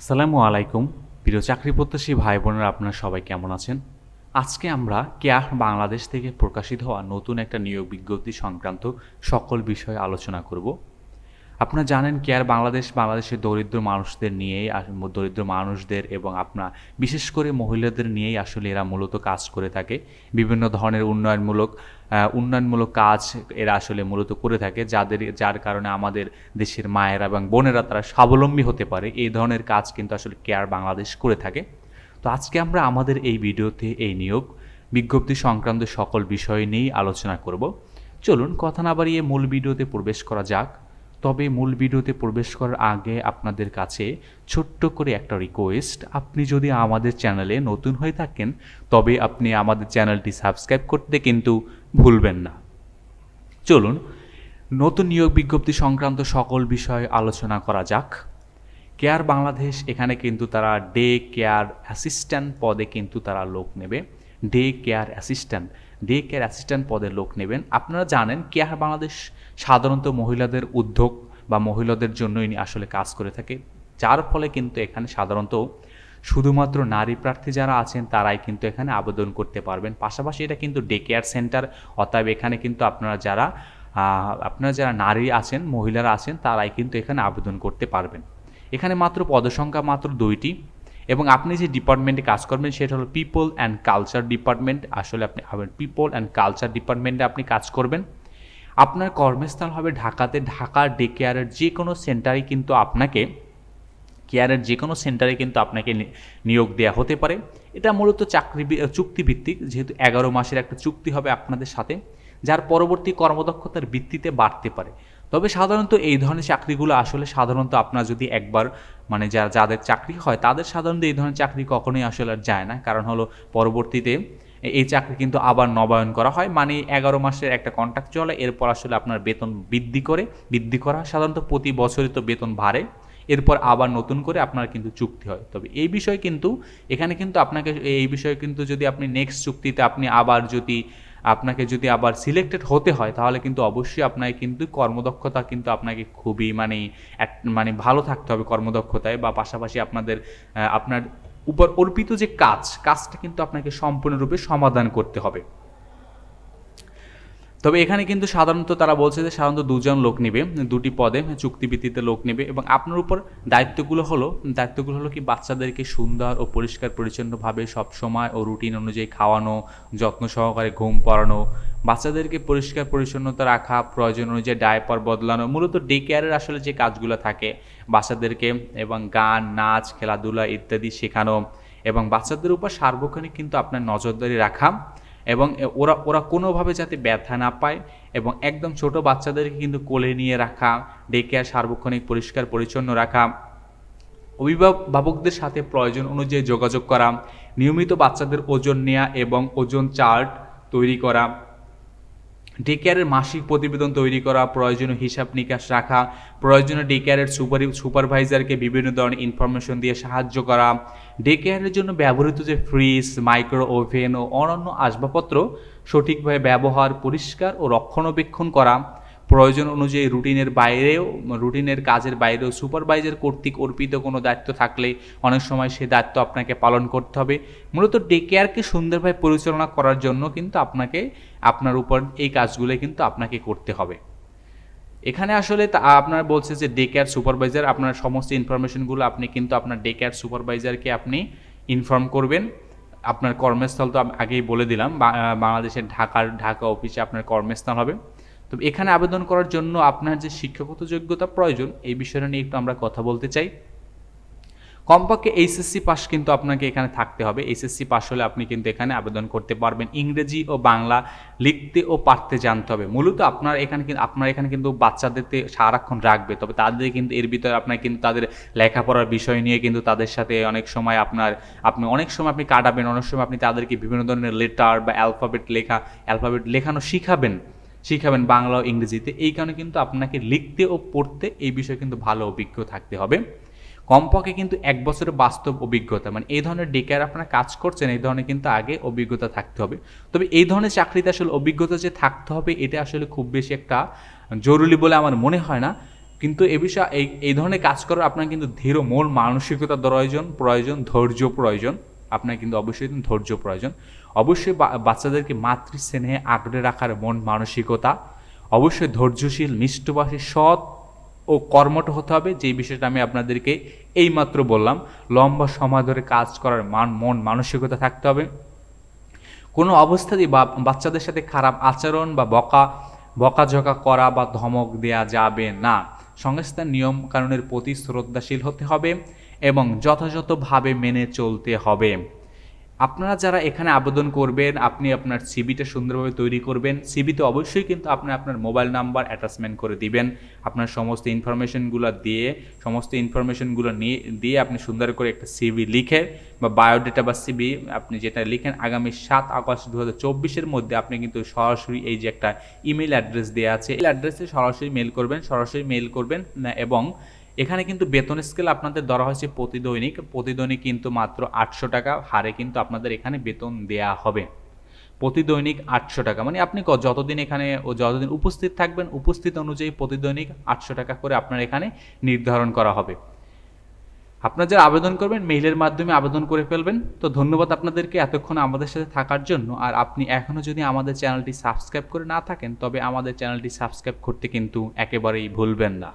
আসসালামু আলাইকুম। প্রিয় চাকরি প্রত্যাশী ভাই বোনেরা, আপনারা সবাই কেমন আছেন? আজকে আমরা কেয়ার বাংলাদেশ থেকে প্রকাশিত হওয়া নতুন একটা নিয়োগ বিজ্ঞপ্তি সংক্রান্ত সকল বিষয়ে আলোচনা করব। আপনারা জানেন কেয়ার বাংলাদেশ, বাংলাদেশের দরিদ্র মানুষদের নিয়েই দরিদ্র মানুষদের এবং আপনার বিশেষ করে মহিলাদের নিয়েই আসলে এরা মূলত কাজ করে থাকে। বিভিন্ন ধরনের উন্নয়নমূলক উন্নয়নমূলক কাজ এরা আসলে মূলত করে থাকে, যাদের, যার কারণে আমাদের দেশের মায়েরা এবং বোনেরা তারা স্বাবলম্বী হতে পারে। এই ধরনের কাজ কিন্তু আসলে কেয়ার বাংলাদেশ করে থাকে। তো আজকে আমরা আমাদের এই ভিডিওতে এই নিয়োগ, বিজ্ঞপ্তি সংক্রান্ত সকল বিষয় নিয়েই আলোচনা করব। চলুন কথা না বাড়িয়ে মূল ভিডিওতে প্রবেশ করা যাক। তবে মূল ভিডিওতে প্রবেশ করার আগে আপনাদের কাছে ছোট্ট করে একটা রিকোয়েস্ট আপনি যদি আমাদের চ্যানেলে নতুন হয়ে থাকেন, তবে আপনি আমাদের চ্যানেলটি সাবস্ক্রাইব করতে কিন্তু ভুলবেন না। চলুন, নতুন নিয়োগ বিজ্ঞপ্তি সংক্রান্ত সকল বিষয় আলোচনা করা যাক। কেয়ার বাংলাদেশ এখানে কিন্তু তারা ডে কেয়ার অ্যাসিস্ট্যান্ট পদে কিন্তু তারা লোক নেবে। Day care assistant day care assistant পদে লোক নেবেন। আপনারা জানেন কেয়ার বাংলাদেশ সাধারণত মহিলাদের উদ্যোগ বা মহিলাদের জন্যই আসলে কাজ করে থাকে। যার ফলে কিন্তু এখানে সাধারণত শুধুমাত্র নারী প্রার্থী যারা আছেন, তারাই কিন্তু এখানে আবেদন করতে পারবেন। পাশাপাশি এটা কিন্তু ডে কেয়ার সেন্টার অতএব এখানে কিন্তু আপনারা যারা আপনারা যারা নারী আছেন, মহিলারা আছেন, তারাই কিন্তু এখানে আবেদন করতে পারবেন। এখানে মাত্র পদসংখ্যা মাত্র দুইটি। এবং আপনি যে ডিপার্টমেন্টে কাজ করবেন, সেটা হলো পিপল অ্যান্ড কালচার ডিপার্টমেন্ট আসলে আপনি পিপল অ্যান্ড কালচার ডিপার্টমেন্টে আপনি কাজ করবেন। আপনার কর্মস্থল হবে ঢাকাতে। ঢাকা ডে কেয়ারের যে কোনো সেন্টারে কিন্তু আপনাকে কেয়ারের যে কোনো সেন্টারে কিন্তু আপনাকে নিয়োগ দেওয়া হতে পারে। এটা মূলত চাকরি চুক্তিভিত্তিক, যেহেতু এগারো মাসের একটা চুক্তি হবে আপনাদের সাথে, যার পরবর্তী কর্মদক্ষতার ভিত্তিতে বাড়তে পারে। তবে সাধারণত এই ধরনের চাকরিগুলো আসলে সাধারণত আপনার যদি একবার মানে যারা যাদের চাকরি হয়, তাদের সাধারণত এই ধরনের চাকরি কখনোই আসলে আর যায় না। কারণ হলো পরবর্তীতে এই চাকরি কিন্তু আবার নবায়ন করা হয়। মানে এগারো মাসের একটা কন্ট্রাক্ট চলে, এরপর আসলে আপনার বেতন বৃদ্ধি করে, বৃদ্ধি করা সাধারণত প্রতি বছরই তো বেতন বাড়ে। এরপর আবার নতুন করে আপনার কিন্তু চুক্তি হয়। তবে এই বিষয়ে কিন্তু, এখানে কিন্তু আপনাকে, এই বিষয়ে কিন্তু যদি আপনি নেক্সট চুক্তিতে আপনি আবার যদি আপনাকে যদি আবার সিলেক্টেড হতে হয়, তাহলে কিন্তু অবশ্যই আপনাকে কিন্তু কর্মদক্ষতা কিন্তু আপনাকে খুবই মানে মানে ভালো থাকতে হবে কর্মদক্ষতায় বা পাশাপাশি আপনাদের আপনার উপর অর্পিত যে কাজ, কাজটা কিন্তু আপনাকে সম্পূর্ণরূপে সমাধান করতে হবে। তবে এখানে কিন্তু সাধারণত তারা বলছে যে সাধারণত দুজন লোক নেবে, দুটি পদে চুক্তিভিত্তিতে লোক নেবে এবং আপনার উপর দায়িত্বগুলো হলো দায়িত্বগুলো হলো কি বাচ্চাদেরকে সুন্দর ও পরিষ্কার পরিচ্ছন্নভাবে সবসময় ও রুটিন অনুযায়ী খাওয়ানো, যত্ন সহকারে ঘুম পড়ানো, বাচ্চাদেরকে পরিষ্কার পরিচ্ছন্নতা রাখা, প্রয়োজন অনুযায়ী ডায়পার বদলানো, মূলত ডে কেয়ারের আসলে যে কাজগুলো থাকে, বাচ্চাদেরকে এবং গান, নাচ, খেলাধুলা ইত্যাদি শেখানো এবং বাচ্চাদের উপর সার্বক্ষণিক কিন্তু আপনার নজরদারি রাখা এবং ওরা ওরা কোনোভাবে যাতে ব্যথা না পায় এবং একদম ছোট বাচ্চাদেরকে কিন্তু কোলে নিয়ে রাখা ডেকে আর সার্বক্ষণিক পরিষ্কার পরিচ্ছন্ন রাখা, অভিভাবকদের সাথে প্রয়োজন অনুযায়ী যোগাযোগ করা, নিয়মিত বাচ্চাদের ওজন নেওয়া এবং ওজন চার্ট তৈরি করা ডে কেয়ারের মাসিক প্রতিবেদন তৈরি করা, প্রয়োজনীয় হিসাব নিকাশ রাখা, প্রয়োজনীয় ডে কেয়ারের সুপারি, সুপারভাইজারকে বিভিন্ন ধরনের ইনফরমেশন দিয়ে সাহায্য করা ডে কেয়ারের জন্য ব্যবহৃত যে ফ্রিজ মাইক্রো ওভেন ও অন্যান্য আসবাবপত্র সঠিকভাবে ব্যবহার, পরিষ্কার ও রক্ষণাবেক্ষণ করা প্রয়োজন অনুযায়ী রুটিনের বাইরেও, রুটিনের কাজের বাইরেও সুপারভাইজার কর্তৃক অর্পিত কোনো দায়িত্ব থাকলে অনেক সময় সেই দায়িত্ব আপনাকে পালন করতে হবে। মূলত ডে কেয়ারকে সুন্দরভাবে পরিচালনা করার জন্য কিন্তু আপনাকে, আপনার উপর এই কাজগুলো কিন্তু আপনাকে করতে হবে। এখানে আসলে তা- আপনার বলছে যে ডে কেয়ার সুপারভাইজার, আপনার সমস্ত ইনফরমেশনগুলো আপনি কিন্তু আপনার ডে কেয়ার সুপারভাইজারকে আপনি ইনফর্ম করবেন। আপনার কর্মস্থল তো আগেই বলে দিলাম বাংলাদেশের ঢাকার, ঢাকা অফিসে আপনার কর্মস্থল হবে। তবে এখানে আবেদন করার জন্য আপনার যে শিক্ষাগত যোগ্যতা প্রয়োজন, এই বিষয়টা নিয়ে একটু আমরা কথা বলতে চাই। কমপক্ষে এইচএসসি পাস কিন্তু আপনাকে এখানে থাকতে হবে। এইচএসসি পাস হলে আপনি কিন্তু এখানে আবেদন করতে পারবেন। ইংরেজি ও বাংলা লিখতে ও পারতে জানতে হবে। মূলত আপনার এখানে কিন্তু আপনার এখানে কিন্তু বাচ্চাদেরকে সারাক্ষণ রাখবে। তবে তাদের কিন্তু এর ভিতরে আপনার কিন্তু তাদের লেখাপড়ার বিষয় নিয়ে কিন্তু তাদের সাথে অনেক সময় আপনার, আপনি অনেক সময় আপনি কাটাবেন, অনেক সময় আপনি তাদেরকে বিভিন্ন ধরনের লেটার বা অ্যালফাবেট লেখা অ্যালফাবেট লেখানো শিখাবেন। শিখাবেন বাংলা ও ইংরেজিতে। এই কারণে কিন্তু আপনাকে লিখতে ও পড়তে এই বিষয়ে কিন্তু ভালো অভিজ্ঞ থাকতে হবে। কমপক্ষে কিন্তু এক বছরের বাস্তব অভিজ্ঞতা মানে এই ধরনের ডেকার আপনারা কাজ করছেন, এই ধরনের কিন্তু আগে অভিজ্ঞতা থাকতে হবে। তবে এই ধরনের চাকরিতে আসলে অভিজ্ঞতা যে থাকতে হবে, এটা আসলে খুব বেশি একটা জরুরি বলে আমার মনে হয় না। কিন্তু এ বিষয়ে এই এই ধরনের কাজ করার আপনার কিন্তু ধীর মন মানসিকতা প্রয়োজন প্রয়োজন, ধৈর্য প্রয়োজন। আপনার কিন্তু অবশ্যই ধৈর্য প্রয়োজন। অবশ্যই বাচ্চাদেরকে মাতৃস্নেহে আঁকড়ে রাখার মন মানসিকতা, অবশ্যই ধৈর্যশীল, মিষ্টভাষী, সৎ ও কর্মঠ হতে হবে। যে বিষয়টা আমি আপনাদেরকে এইমাত্র বললাম, লম্বা সময় ধরে কাজ করার মান, মন মানসিকতা থাকতে হবে। কোনো অবস্থাতেই বাচ্চাদের সাথে খারাপ আচরণ বা বকা, বকাঝকা করা বা ধমক দেয়া যাবে না। সংস্থার নিয়ম কানুনের প্রতি শ্রদ্ধাশীল হতে হবে। এবং যথাযথভাবে মেনে চলতে হবে। আপনারা যারা এখানে আবেদন করবেন, আপনি আপনার সিবিটা সুন্দরভাবে তৈরি করবেন। সিবিতে অবশ্যই কিন্তু আপনি আপনার মোবাইল নাম্বার অ্যাটাচমেন্ট করে দিবেন। আপনার সমস্ত ইনফরমেশনগুলো দিয়ে, সমস্ত ইনফরমেশনগুলো নিয়ে, দিয়ে আপনি সুন্দর করে একটা সিবি লিখে বা বায়োডেটা বা সিবি আপনি যেটা লিখেন আগামী সাত আগস্ট দু হাজার মধ্যে আপনি কিন্তু সরাসরি এই যে একটা ইমেল অ্যাড্রেস দেওয়া আছে, এই অ্যাড্রেসে সরাসরি মেল করবেন। সরাসরি মেল করবেন এবং এখানে কিন্তু বেতন স্কেল আপনাদের ধরা হয়েছে প্রতি দৈনিক প্রতি দৈনিক কিন্তু মাত্র আটশো টাকা, হারে কিন্তু আপনাদের এখানে বেতন দেয়া হবে। প্রতিদৈনিক আটশো টাকা। মানে আপনি যতদিন এখানে ও যতদিন উপস্থিত থাকবেন, উপস্থিত অনুযায়ী প্রতিদৈনিক আটশো টাকা করে আপনার এখানে নির্ধারণ করা হবে। আপনারা যারা আবেদন করবেন মেইলের মাধ্যমে আবেদন করে ফেলবেন। তো ধন্যবাদ আপনাদেরকে এতক্ষণ আমাদের সাথে থাকার জন্য। আর আপনি এখনও যদি আমাদের চ্যানেলটি সাবস্ক্রাইব করে না থাকেন, তবে আমাদের চ্যানেলটি সাবস্ক্রাইব করতে কিন্তু একেবারেই ভুলবেন না।